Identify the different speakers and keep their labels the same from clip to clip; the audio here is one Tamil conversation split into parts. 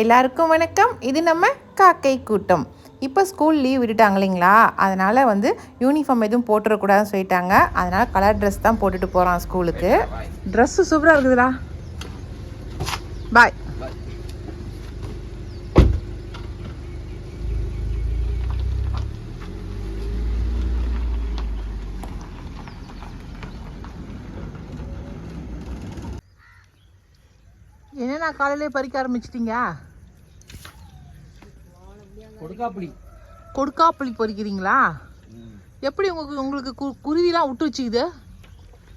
Speaker 1: எல்லாருக்கும் வணக்கம். இது நம்ம காக்கை கூட்டம். இப்போ ஸ்கூல் லீவ் விட்டுட்டாங்க இல்லைங்களா அதனால் வந்து யூனிஃபார்ம் எதுவும் போட்டுறக்கூடாதுன்னு சொல்லிட்டாங்க. அதனால் கலர் ட்ரெஸ் தான் போட்டுட்டு போகிறான் ஸ்கூலுக்கு ட்ரெஸ்ஸு சூப்பராக இருக்குதுடா. பாய் என்னண்ணா காலையிலே பறிக்க ஆரம்பிச்சிட்டிங்க?
Speaker 2: கொடுக்காப்புளி.
Speaker 1: கொடுக்காப்புளி பறிக்கிறீங்களா? எப்படி உங்களுக்கு உங்களுக்கு கு குருவிலாம் விட்டு வச்சுக்குது?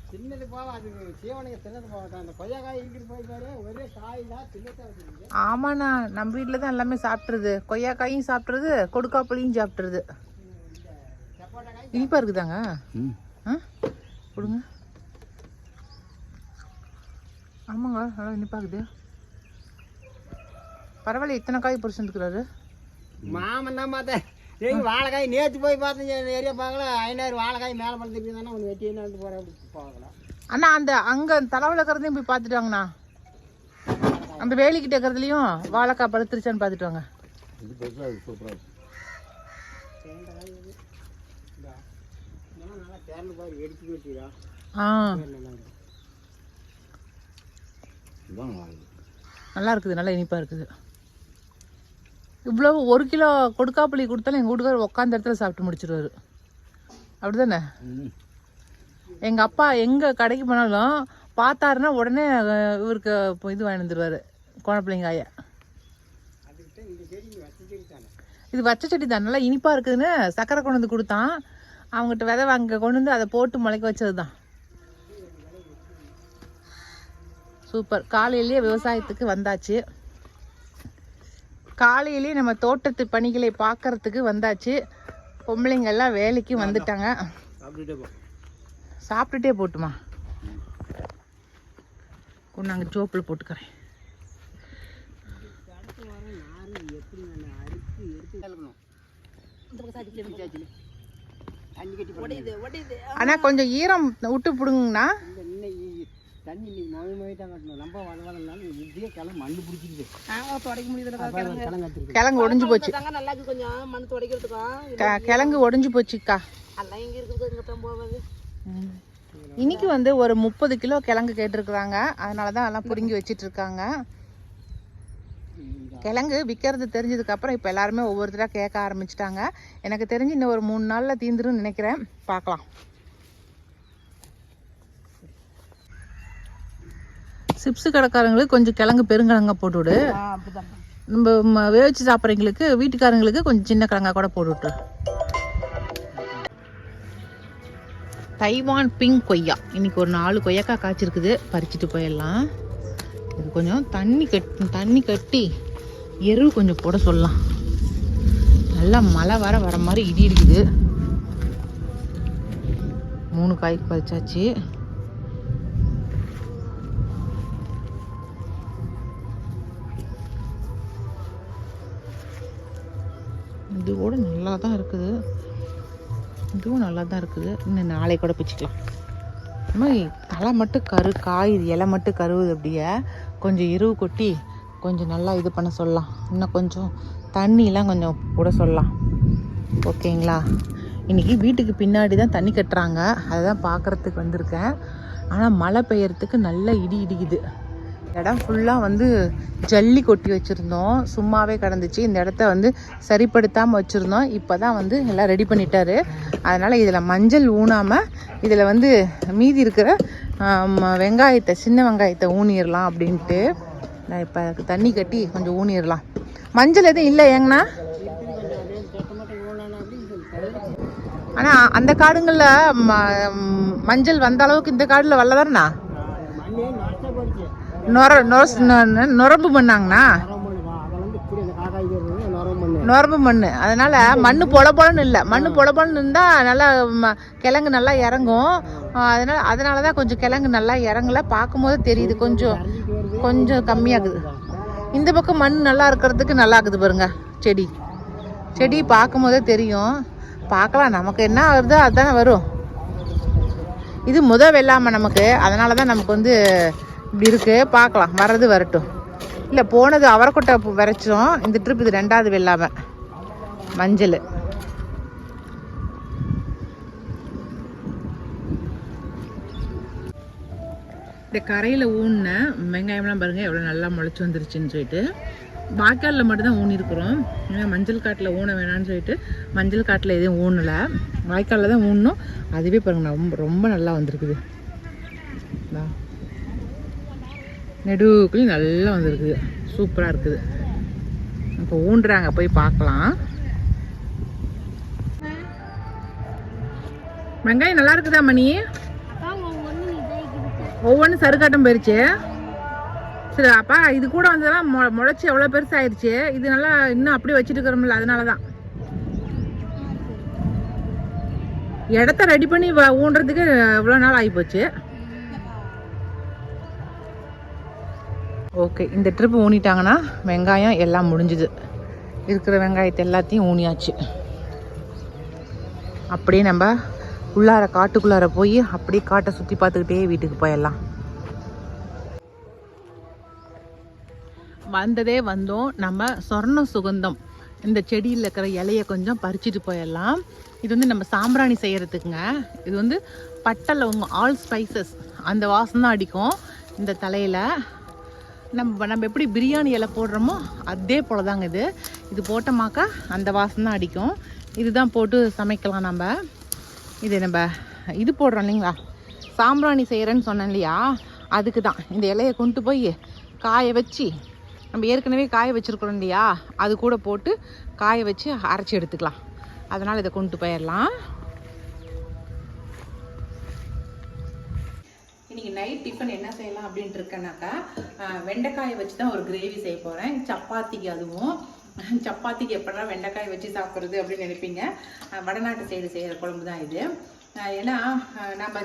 Speaker 2: சின்னது போவா அது சீவனைக்கு சின்னது போவாட்டா அந்த கொய்யாக்காய் இங்கிட்டு போய் பாரு ஒரே காய் தான் சின்னதாக வச்சுருக்கு.
Speaker 1: ஆமாண்ணா நம்ம வீட்டில் தான் எல்லாமே சாப்பிட்றது கொய்யாக்காயும் சாப்பிட்றது கொடுக்காப்புளியும் சாப்பிட்றது இனிப்பா இருக்குதாங்க? ஆ? கொடுங்க. ஆமாங்க நல்லா இனிப்பா இருக்குது. பரவாயில்ல இத்தனை காய் பறிச்சுருக்கிறாரு
Speaker 2: மாமன் தான் பார்த்தேன். ஏய் வாழைக்காய் நேற்று போய் பார்த்தேன். ஏரியா பார்க்கல ஐநூறு வாழைக்காய் மேலே படுத்துட்டு தானே. ஒன்று வெட்டி என்ன போகிறேன் அப்படி பார்க்கலாம்
Speaker 1: அண்ணா அந்த அங்கே தலைவில் இருக்கிறதையும் போய் பார்த்துட்டு வாங்கண்ணா. அந்த வேலிக்கிட்ட இருக்கிறதுலையும் வாழைக்காய் பழுத்துருச்சான்னு பார்த்துட்டு வாங்க. ஆ
Speaker 2: நல்லா
Speaker 1: இருக்குது. நல்லா இனிப்பாக இருக்குது. இவ்வளோ ஒரு கிலோ கொடுக்காப்புளி கொடுத்தாலும் எங்கள் வீட்டுக்காரர் உட்காந்த இடத்துல சாப்பிட்டு முடிச்சிருவாரு. அப்படி தானே எங்கள் அப்பா எங்கே கடைக்கு போனாலும் பார்த்தாருன்னா உடனே இவருக்கு இப்போ இது வாங்கி வந்துடுவார் கோணப்பிள்ளைங்காய. இது வச்ச செடி தான் நல்லா இனிப்பாக இருக்குதுன்னு சக்கரை கொண்டு வந்து கொடுத்தான். அவங்ககிட்ட விதை வாங்க கொண்டு வந்து அதை போட்டு முளைக்க வச்சது தான் சூப்பர். காலையிலேயே விவசாயத்துக்கு வந்தாச்சு. காலையிலேயே நம்ம தோட்டத்து பணிகளை பார்க்கறதுக்கு வந்தாச்சு. பொம்பளைங்க எல்லாம் வேலைக்கு வந்துட்டாங்க. சாப்பிட்டுட்டே போட்டுமா? கொண்டாங்க சோப்பில் போட்டுக்கிறேன். ஆனால் கொஞ்சம் ஈரம் விட்டு பிடுங்கண்ணா.
Speaker 2: தண்ணி இன்னைக்கு மழை மழை தான் கட்டணும். ரொம்ப வள வளர்ந்தாலும் இப்படியே கிளம்பு மண்ணு பிடிச்சிருது
Speaker 3: துடைக்க முடியுதுல
Speaker 2: கிளம்பு கத்திருக்கு
Speaker 1: கிழங்கு ஒடிஞ்சு போச்சு.
Speaker 3: தாங்க நல்லா இருக்கு கொஞ்சம் மண் துடைக்கிறதுக்கும்
Speaker 1: க- கிழங்கு ஒடிஞ்சு போச்சுக்கா.
Speaker 3: எல்லாம் இங்க இருக்குது? இங்க தான் போவாது
Speaker 1: இன்னைக்கு வந்து ஒரு முப்பது கிலோ கிழங்கு கேட்டிருக்கிறாங்க. அதனால தான் எல்லாம் பிடுங்கி வச்சிட்டு இருக்காங்க கிழங்கு விற்கிறது தெரிஞ்சதுக்கு அப்புறம் இப்போ எல்லாருமே ஒவ்வொருத்தராக கேட்க ஆரம்பிச்சிட்டாங்க. எனக்கு தெரிஞ்சு இன்னும் ஒரு மூணு நாளில் தீந்துருன்னு நினைக்கிறேன். பார்க்கலாம் சிப்ஸு கடைக்காரங்களுக்கு கொஞ்சம் கிழங்கு பெருங்கிழங்கா போட்டு விடு நம்ம வேவிச்சு சாப்பிட்றவங்களுக்கு வீட்டுக்காரங்களுக்கு கொஞ்சம் சின்ன கிழங்கா கூட போட்டு விட்டுரு தைவான் பிங்க் கொய்யா. இன்னைக்கு ஒரு நாலு கொய்யாக்காய் காய்ச்சிருக்குது. பறிச்சுட்டு போயிடலாம். இது கொஞ்சம் தண்ணி கட் தண்ணி கட்டி எரு கொஞ்சம் போட சொல்லலாம். நல்லா மழை வர வர மாதிரி இடி இருக்குது மூணு காய் பறிச்சாச்சு. இது கூட நல்லா தான் இருக்குது. இதுவும் நல்லா தான் இருக்குது. இன்னும் நாளை கூட பிச்சுக்கலாம். அம்மா தலை மட்டும் கரு காய் இது இலை மட்டும் கருவுது அப்படியே கொஞ்சம் எருவு கொட்டி கொஞ்சம் நல்லா இது பண்ண சொல்லலாம். இன்னும் கொஞ்சம் தண்ணிலாம் கொஞ்சம் கூட சொல்லலாம். ஓகேங்களா? இன்றைக்கி வீட்டுக்கு பின்னாடி தான் தண்ணி கட்டுறாங்க. அதை தான் பார்க்குறதுக்கு வந்திருக்கேன். ஆனால் மழை பெய்யறதுக்கு நல்ல இடி இடிக்குது. இடம் ஃபுல்லாக வந்து ஜல்லி கொட்டி வச்சுருந்தோம். சும்மாவே கிடந்துச்சு. இந்த இடத்த வந்து சரிப்படுத்தாமல் வச்சுருந்தோம். இப்போ தான் வந்து எல்லாம் ரெடி பண்ணிட்டாரு. அதனால் இதில் மஞ்சள் ஊனாமல் இதில் வந்து மீதி இருக்கிற வெங்காயத்தை சின்ன வெங்காயத்தை ஊனிடலாம் அப்படின்ட்டு. நான் இப்போ அதுக்கு தண்ணி கட்டி கொஞ்சம் ஊனிடலாம். மஞ்சள் எதுவும் இல்லை ஏங்கண்ணா? ஆனால் அந்த காடுங்களில் ம- மஞ்சள் வந்த அளவுக்கு இந்த காடில் வரலதானண்ணா
Speaker 2: மண்ணே
Speaker 1: நொர நொரஸ் நொரம்பு மண்ணாங்கண்ணா?
Speaker 2: மண்ணு மண்ணு.
Speaker 1: நொரம்பு மண் அதனால் மண் பொல பொலன்னு இல்லை. மண் பொல பொலன்னு இருந்தால் நல்லா ம- கிழங்கு நல்லா இறங்கும். அதனால் அதனால அதனால தான் கொஞ்சம் கிழங்கு நல்லா இறங்கல. பார்க்கும்போது தெரியுது கொஞ்சம் கொஞ்சம் கம்மியாகுது. இந்த பக்கம் மண் நல்லா இருக்கிறதுக்கு நல்லா இருக்குது பாருங்க செடி. செடி பார்க்கும்போதே தெரியும். பார்க்கலாம். நமக்கு என்ன வருதோ அதுதானே வரும். இது முத வெள்ளாமை நமக்கு. அதனால தான் நமக்கு வந்து இப்படி இருக்கு. பார்க்கலாம். வர்றது வரட்டும். இல்லை போனது அவரைக்கொட்டை விரைச்சோம். இந்த ட்ரிப் இது ரெண்டாவது வெள்ளாமல் மஞ்சள். இந்த கரையில் ஊனின வெங்காயம்லாம் பாருங்கள் எவ்வளோ நல்லா முளைச்சி வந்துருச்சுன்னு சொல்லிட்டு. வாய்க்காலில் மட்டும்தான் ஊனிருக்கிறோம். ஏன்னா மஞ்சள் காட்டில் ஊன வேணாம்னு சொல்லிட்டு மஞ்சள் காட்டில் எதுவும் ஊனலை. வாய்க்காலில் தான் ஊனணும் அதுவே பாருங்க ரொம்ப ரொம்ப நல்லா வந்திருக்குது. தான் நெடுக்குள்ளேயும் நல்லா வந்துருக்குது சூப்பராக இருக்குது. இப்போ ஊன்றாங்க போய் பார்க்கலாம். வெங்காயம் நல்லா இருக்குதா மணி? ஒவ்வொன்றும் சருக்காட்டம் போயிருச்சு. சரி அப்பா இது கூட வந்ததெல்லாம் மொ முளைச்சி எவ்வளோ பெருசு ஆயிடுச்சு இது நல்லா இன்னும் அப்படியே வச்சுட்டு இருக்கிறோம்ல அதனால தான் இடத்த ரெடி பண்ணி வ- ஊன்றதுக்கு இவ்வளோ நாள் ஆகிப்போச்சு ஓகே இந்த ட்ரிப் ஊனிட்டாங்கன்னா வெங்காயம் எல்லாம் முடிஞ்சுது. இருக்கிற வெங்காயத்தை எல்லாத்தையும் ஊனியாச்சு. அப்படியே நம்ம உள்ளார காட்டுக்குள்ளார போய் அப்படியே காட்டை சுற்றி பார்த்துக்கிட்டே வீட்டுக்கு போயிடலாம். வந்ததே வந்தோம். நம்ம சொர்ண சுகந்தம். இந்த செடியில் இருக்கிற இலையை கொஞ்சம் பறிச்சுட்டு போயிடலாம். இது வந்து நம்ம சாம்பிராணி செய்யறதுக்குங்க. இது வந்து பட்டை லவங்கம் ஆல் ஸ்பைசஸ் அந்த வாசம் தான் அடிக்கும். இந்த தலையில் நம்ம நம்ம எப்படி பிரியாணி இலை போடுறோமோ அதே போல தாங்க இது இது போட்டோமாக்கா அந்த வாசம் தான் அடிக்கும். இதுதான் போட்டு சமைக்கலாம் நம்ம. இது நம்ம இது போடுறோம் இல்லைங்களா? சாம்பிராணி செய்கிறேன்னு சொன்னேன் இல்லையா? அதுக்கு தான் இந்த இலையை கொண்டு போய் காய வச்சு நம்ம ஏற்கனவே காய வச்சுருக்கிறோம் இல்லையா? அது கூட போட்டு காய வச்சு அரைச்சி எடுத்துக்கலாம். அதனால் இதை கொண்டு போயிடலாம். இன்னைக்கு நைட் டிஃபன் என்ன செய்யலாம் அப்படின்ட்டு இருக்கேனாக்கா வெண்டைக்காயை வச்சு தான் ஒரு கிரேவி செய்ய போகிறேன் சப்பாத்திக்கு அதுவும். சப்பாத்திக்கு எப்படா வெண்டைக்காய் வச்சு சாப்பிட்றது அப்படின்னு நினைப்பீங்க. வடநாட்டு சைடு செய்கிற குழம்பு தான் இது ஏன்னா நம்ம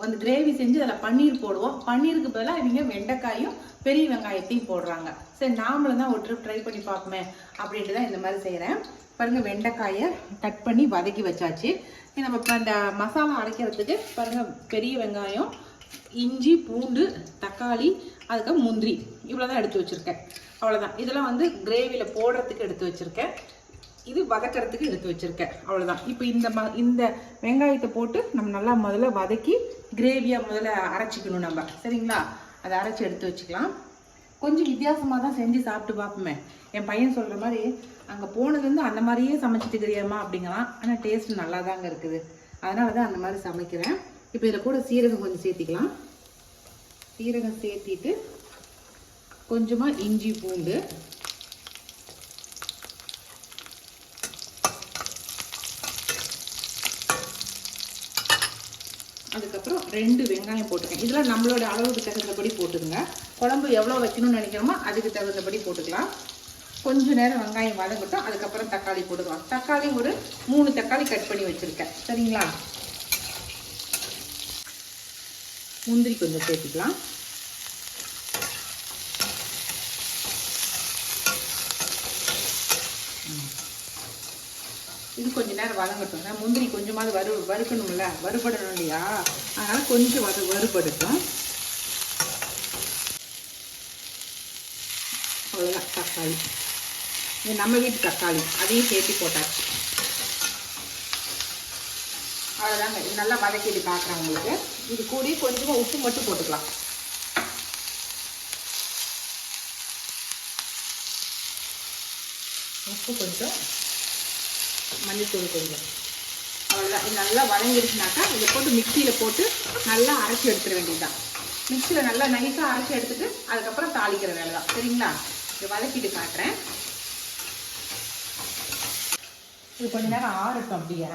Speaker 1: வந்து கிரேவி செஞ்சு அதில் பன்னீர் போடுவோம். பன்னீருக்கு பதிலாக இவங்க வெண்டைக்காயும் பெரிய வெங்காயத்தையும் போடுறாங்க. சரி நாமளும் தான் ஒரு ட்ரிப் ட்ரை பண்ணி பார்ப்போமே அப்படின்ட்டு தான் இந்த மாதிரி செய்கிறேன் பாருங்கள் வெண்டைக்காயை கட் பண்ணி வதக்கி வச்சாச்சு. நம்ம இப்போ அந்த மசாலா அரைக்கிறதுக்கு பாருங்கள் பெரிய வெங்காயம் இஞ்சி பூண்டு தக்காளி அதுக்கப்புறம் முந்திரி. இவ்வளோ தான் எடுத்து வச்சுருக்கேன். அவ்வளோதான் இதெல்லாம் வந்து கிரேவியில் போடுறதுக்கு எடுத்து வச்சுருக்கேன். இது வதக்கிறதுக்கு எடுத்து வச்சுருக்கேன். அவ்வளோதான் இப்போ இந்த ம இந்த வெங்காயத்தை போட்டு நம்ம நல்லா முதல்ல வதக்கி கிரேவியாக முதல்ல அரைச்சிக்கணும் நம்ம. சரிங்களா? அதை அரைச்சி எடுத்து வச்சுக்கலாம். கொஞ்சம் வித்தியாசமாக தான் செஞ்சு சாப்பிட்டு பார்ப்போமே. என் பையன் சொல்கிற மாதிரி அங்கே போனதுலேருந்து அந்த மாதிரியே சமைச்சிட்டு தெரியாமா அப்படிங்கலாம் ஆனால் டேஸ்ட் நல்லா தாங்க இருக்குது. அதனால தான் அந்த மாதிரி சமைக்கிறேன். இப்போ இதில் கூட சீரகம் கொஞ்சம் சேர்த்திக்கலாம். சீரகம் சேர்த்திட்டு கொஞ்சமாக இஞ்சி பூண்டு. அதுக்கப்புறம் ரெண்டு வெங்காயம் போட்டுக்கேன் இதெல்லாம் நம்மளோட அளவுக்கு தகுந்தபடி போட்டுக்கோங்க. குழம்பு எவ்வளோ வைக்கணும்னு நினைக்கிறோமோ அதுக்கு தகுந்தபடி போட்டுக்கலாம். கொஞ்ச நேரம் வெங்காயம் வதங்கட்டும். அதுக்கப்புறம் தக்காளி போட்டுக்கலாம். தக்காளி ஒரு மூணு தக்காளி கட் பண்ணி வச்சுருக்கேன். சரிங்களா? முந்திரி கொஞ்சம் சேர்த்துக்கலாம். இது கொஞ்ச நேரம் வதங்கட்டுங்க முந்திரி கொஞ்சமாவது வறு வறுக்கணும்ல. வறுபடணும் இல்லையா? அதனால் கொஞ்சம் வறு வறுபடட்டும் அவ்வளோதான் தக்காளி. இது நம்ம வீட்டு தக்காளி. அதையும் சேர்த்து போட்டாச்சு. அவ்வளோதாங்க இது நல்லா வதக்கிட்டு பார்க்குறேன் உங்களுக்கு. இது கூடி கொஞ்சமாக உப்பு மட்டும் போட்டுக்கலாம். உப்பு கொஞ்சம் மல்லித்தூள் கொஞ்சம். அவ்வளோதான் இது நல்லா வதங்கிருச்சுனாக்கா இதை போட்டு மிக்சியில் போட்டு நல்லா அரைச்சி எடுத்துட வேண்டியதுதான். மிக்சியில் நல்லா நைஸாக அரைச்சி எடுத்துட்டு அதுக்கப்புறம் தாளிக்கிற வேலை தான் சரிங்களா? இதை வதக்கிட்டு காட்டுறேன். இது கொஞ்ச நேரம் ஆறட்டும் அப்படியே.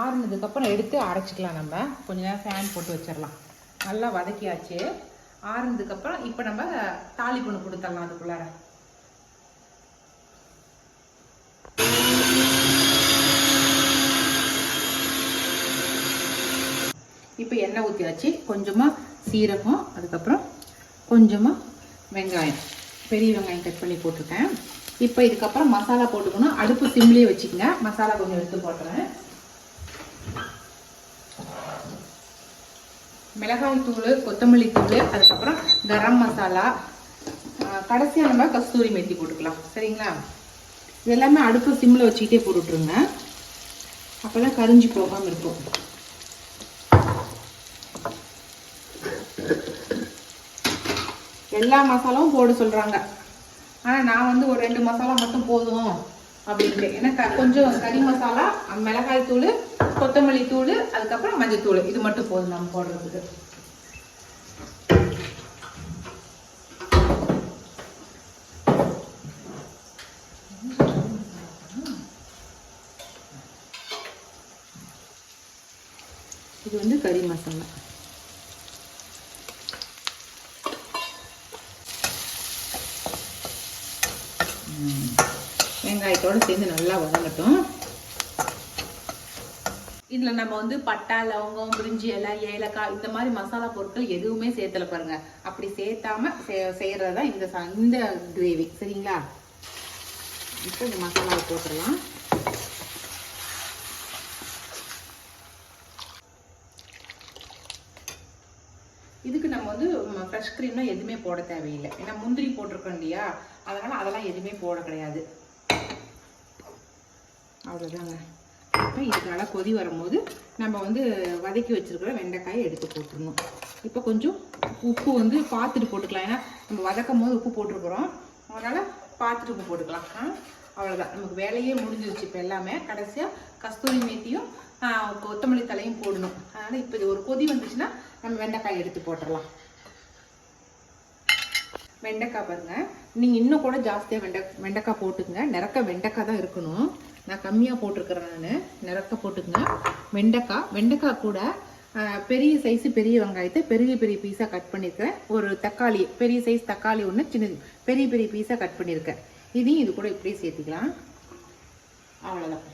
Speaker 1: ஆறுனதுக்கப்புறம் எடுத்து அரைச்சிக்கலாம் நம்ம. கொஞ்ச நேரம் ஃபேன் போட்டு வச்சிடலாம் நல்லா வதக்கியாச்சு. ஆறுனதுக்கப்புறம் இப்போ நம்ம தாளிப்புணு கொடுத்துடலாம் அதுக்குள்ளார. இப்போ எண்ணெய் ஊற்றியாச்சு கொஞ்சமாக சீரகம் அதுக்கப்புறம் கொஞ்சமாக வெங்காயம். பெரிய வெங்காயம் கட் பண்ணி போட்டிருக்கேன் இப்போ இதுக்கப்புறம் மசாலா போட்டுக்கணும். அடுப்பு சிம்லேயே வச்சுக்கோங்க. மசாலா கொஞ்சம் எடுத்து போட்டுறேன். மிளகாய் தூள் கொத்தமல்லி தூள் அதுக்கப்புறம் கரம் மசாலா. கடைசியாக நம்ம கஸ்தூரி மெத்தி போட்டுக்கலாம். சரிங்களா? இது எல்லாமே அடுப்பு சிம்மில் வச்சுக்கிட்டே போட்டுட்ருங்க. அப்போ தான் கரிஞ்சு போகாமல் இருக்கும். எல்லா மசாலாவும் போட சொல்கிறாங்க ஆனால் நான் வந்து ஒரு ரெண்டு மசாலா மட்டும் போதும். அப்படின்ட்டு ஏன்னா கொஞ்சம் கறி மசாலா மிளகாய் தூள் கொத்தமல்லி தூள் அதுக்கப்புறம் மஞ்சள் தூள். இது மட்டும் போதும் நம்ம போடுறதுக்கு. இது வந்து கறி மசாலா ம். வெங்காயத்தோட சேர்ந்து நல்லா வதங்கட்டும். இதில் நம்ம வந்து பட்டா லவங்கம் பிரிஞ்சி இலை ஏலக்காய் இந்த மாதிரி மசாலா பொருட்கள் எதுவுமே சேர்த்தல பாருங்க. அப்படி சேர்த்தாம செய்கிறது தான் இந்த இந்த கிரேவி. சரிங்களா? இப்போ இந்த மசாலாவை போட்டுடலாம். இதுக்கு நம்ம வந்து ஃப்ரெஷ் க்ரீம்லாம் எதுவுமே போட தேவையில்லை. ஏன்னா முந்திரி போட்டிருக்கோம் இல்லையா? அதனால் அதெல்லாம் எதுவுமே போட கிடையாது. அவ்வளோதாங்க இப்போ இது நல்லா கொதி வரும்போது நம்ம வந்து வதக்கி வச்சிருக்கிற வெண்டைக்காயை எடுத்து போட்டுருணும் இப்போ கொஞ்சம் உப்பு வந்து பார்த்துட்டு போட்டுக்கலாம். ஏன்னா நம்ம வதக்கும் போது உப்பு போட்டிருக்கிறோம். அதனால் பார்த்துட்டு உப்பு போட்டுக்கலாம். ஆ அவ்வளோதான் நமக்கு வேலையே முடிஞ்சிருச்சு இப்போ எல்லாமே. கடைசியாக கஸ்தூரி மேத்தியும் கொத்தமல்லி தலையும் போடணும். அதனால் இப்போ இது ஒரு கொதி வந்துச்சுன்னா நம்ம வெண்டைக்காய் எடுத்து போட்டுடலாம். வெண்டைக்காய் பாருங்கள் நீங்கள் இன்னும் கூட ஜாஸ்தியாக வெண்டை வெண்டைக்காய் போட்டுங்க நிறக்க வெண்டைக்காய் தான் இருக்கணும். நான் கம்மியாக போட்டிருக்கிறேன் நான். நிறக்க போட்டுக்கங்க. வெண்டைக்காய். வெண்டைக்காய் கூட பெரிய சைஸு பெரிய வெங்காயத்தை பெரிய பெரிய பீஸாக கட் பண்ணியிருக்கேன் ஒரு தக்காளி பெரிய சைஸ் தக்காளி ஒன்று சின்னது. பெரிய பெரிய பீஸாக கட் பண்ணியிருக்கேன் இதையும் இது கூட இப்படியே சேர்த்துக்கலாம். அவ்வளோதான்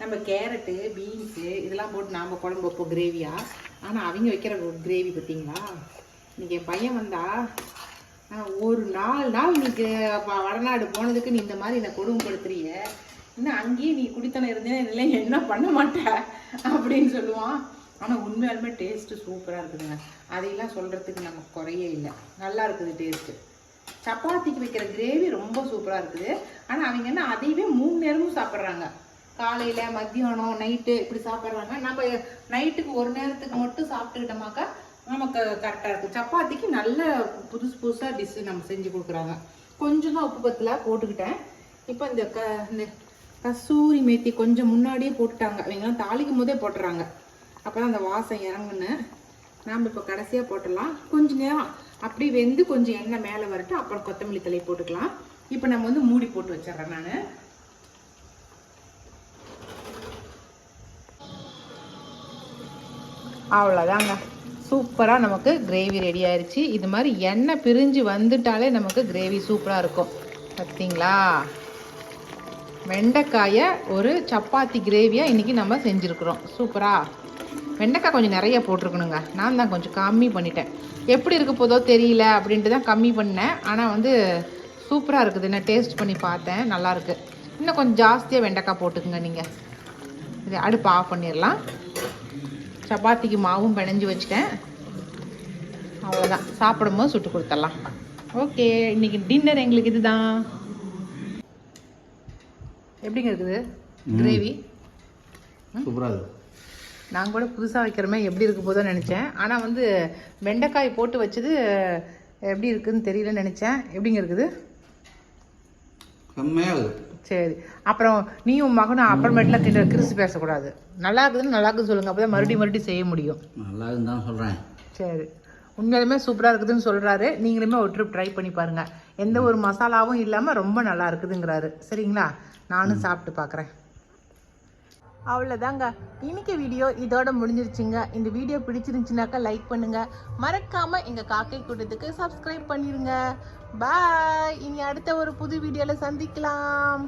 Speaker 1: நம்ம கேரட்டு பீன்ஸு இதெல்லாம் போட்டு நாம் குழம்பு வைப்போம் கிரேவியாக ஆனால் அவங்க வைக்கிற கிரேவி பார்த்தீங்களா? இன்றைக்கி என் பையன் வந்தா ஒரு நாலு நாள் இன்னைக்கு வடநாடு போனதுக்கு நீ இந்த மாதிரி என்னை கொடுமைப்படுத்துறீங்க. இன்னும் அங்கேயே நீ குடித்தனம் இருந்தேன் இல்லை என்ன பண்ண மாட்ட? அப்படின்னு சொல்லுவான். ஆனால் உண்மையாலுமே டேஸ்ட்டு சூப்பராக இருக்குதுங்க. அதையெல்லாம் சொல்கிறதுக்கு நமக்கு குறையே இல்லை. நல்லா இருக்குது டேஸ்ட்டு சப்பாத்திக்கு வைக்கிற கிரேவி ரொம்ப சூப்பராக இருக்குது. ஆனால் அவங்க என்ன அதையவே மூணு நேரமும் சாப்பிட்றாங்க. காலையில் மத்தியானம் நைட்டு இப்படி சாப்பிட்றாங்க. நம்ம நைட்டுக்கு ஒரு நேரத்துக்கு மட்டும் சாப்பிட்டுக்கிட்டோமாக்கா நமக்கு கரெக்டாக இருக்கும். சப்பாத்திக்கு நல்ல புதுசு புதுசாக டிஷ்ஷு நம்ம செஞ்சு கொடுக்குறாங்க. கொஞ்சம் தான் உப்பு பத்தில் போட்டுக்கிட்டேன். இப்போ இந்த க இந்த கஸ்தூரி மேத்தி கொஞ்சம் முன்னாடியே போட்டுட்டாங்க. அவங்களாம் தாளிக்கும் போதே போட்டுறாங்க. அப்போ தான் அந்த வாசம் இறங்குன்னு நாம் இப்போ கடைசியாக போட்டுடலாம். கொஞ்சம் நேரம் அப்படி வெந்து கொஞ்சம் எண்ணெய் மேலே வரட்டும். அப்புறம் கொத்தமல்லி தலை போட்டுக்கலாம். இப்போ நம்ம வந்து மூடி போட்டு வச்சிடுறேன் நான். அவ்வளோதாங்க சூப்பராக நமக்கு கிரேவி ரெடி ஆயிடுச்சு இது மாதிரி எண்ணெய் பிரிஞ்சு வந்துட்டாலே நமக்கு கிரேவி சூப்பராக இருக்கும். பார்த்தீங்களா வெண்டைக்காயை ஒரு சப்பாத்தி கிரேவியாக இன்றைக்கி நம்ம செஞ்சுருக்குறோம். சூப்பரா? வெண்டைக்காய் கொஞ்சம் நிறைய போட்டிருக்கணுங்க. நான் தான் கொஞ்சம் கம்மி பண்ணிட்டேன். எப்படி இருக்க போதோ தெரியல அப்படின்ட்டு தான் கம்மி பண்ணேன். ஆனால் வந்து சூப்பராக இருக்குது. நான் டேஸ்ட் பண்ணி பார்த்தேன். நல்லாயிருக்கு இன்னும் கொஞ்சம் ஜாஸ்தியாக வெண்டைக்காய் போட்டுக்குங்க நீங்கள் இது அடுப்பு ஆஃப் பண்ணிடலாம். சப்பாத்திக்கு மாவும் பிணைஞ்சு வச்சுட்டேன். அவ்வளோதான் சாப்பிடும்போது சுட்டு கொடுத்துடலாம். ஓகே இன்றைக்கி டின்னர் எங்களுக்கு இதுதான். எப்படிங்க இருக்குது? கிரேவி
Speaker 2: சூப்பராக இருக்குது
Speaker 1: நான் கூட புதுசாக வைக்கிறமே எப்படி இருக்க போதோ நினச்சேன். ஆனால் வந்து வெண்டைக்காய் போட்டு வச்சது எப்படி இருக்குதுன்னு தெரியலன்னு நினச்சேன். எப்படிங்க இருக்குது?
Speaker 2: செம்மையாக
Speaker 1: சரி. அப்புறம் நீயும் மகனும் அப்புறமேட்டுலாம் கிட்ட கிறிஸ்து பேசக்கூடாது. நல்லா இருக்குதுன்னு நல்லா இருக்குன்னு சொல்லுங்கள் அப்போ தான் மறுபடியும் மறுபடியும் செய்ய முடியும்.
Speaker 2: நல்லா இருந்தாலும் சொல்கிறேன்
Speaker 1: சரி. உண்மையாலுமே சூப்பராக இருக்குதுன்னு சொல்கிறாரு நீங்களுமே ஒரு ட்ரிப் ட்ரை பண்ணி பாருங்கள் எந்த ஒரு மசாலாவும் இல்லாமல் ரொம்ப நல்லா இருக்குதுங்கிறாரு. சரிங்களா? நானும் சாப்பிட்டு பார்க்குறேன் அவ்வளோதாங்க இன்னைக்கு வீடியோ இதோட முடிஞ்சிருச்சுங்க. இந்த வீடியோ பிடிச்சிருந்துச்சுனாக்கா லைக் பண்ணுங்க. மறக்காம எங்க காக்கை கூட்டத்துக்கு சப்ஸ்கிரைப் பண்ணிருங்க. பாய் இனி அடுத்த ஒரு புது வீடியோல சந்திக்கலாம்.